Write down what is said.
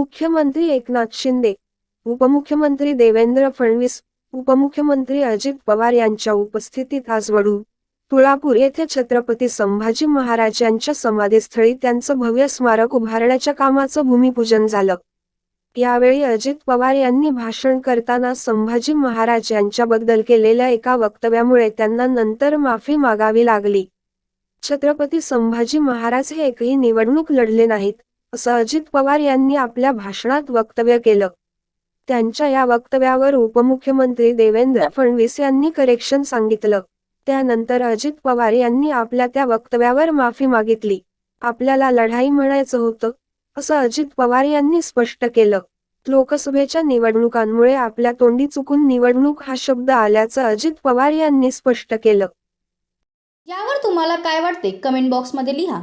मुख्यमंत्री एकनाथ शिंदे उपमुख्यमंत्री देवेंद्र फडणवीस उपमुख्यमंत्री अजित पवार यांच्या उपस्थितीत आज वडू तुळापूर येथे छत्रपती संभाजी महाराज यांच्या समाधीस्थळी त्यांचं भव्य स्मारक उभारण्याच्या कामाचं भूमिपूजन झालं. यावेळी अजित पवार यांनी भाषण करताना संभाजी महाराज यांच्याबद्दल केलेल्या एका वक्तव्यामुळे त्यांना नंतर माफी मागावी लागली. छत्रपती संभाजी महाराज हे एकही निवडणूक लढले नाहीत असं अजित पवार यांनी आपल्या भाषणात वक्तव्य केलं. त्यांच्या या वक्तव्यावर उपमुख्यमंत्री देवेंद्र फडणवीस यांनी करेक्शन सांगितलं. त्यानंतर अजित पवार यांनी आपल्या त्या वक्तव्यावर माफी मागितली. आपल्याला लढाई म्हणायचं होतं असं अजित पवार यांनी स्पष्ट केलं. लोकसभेच्या निवडणुकांमुळे आपल्या तोंडी चुकून निवडणूक हा शब्द आल्याचं अजित पवार यांनी स्पष्ट केलं. यावर तुम्हाला काय वाटते? कमेंट बॉक्समध्ये लिहा.